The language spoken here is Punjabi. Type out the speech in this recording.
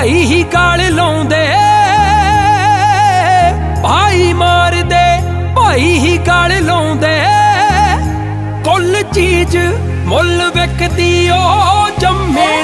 ਭਾਈ ਹੀ ਗਾਲ ਲਾਉਂਦੇ। ਭਾਈ ਮਾਰਦੇ, ਭਾਈ ਹੀ ਗਾਲ ਲਾਉਂਦੇ। ਕੁੱਲ ਚੀਜ਼ ਮੁੱਲ ਵਿਕਦੀ ਉਹ ਜੰਮੇ।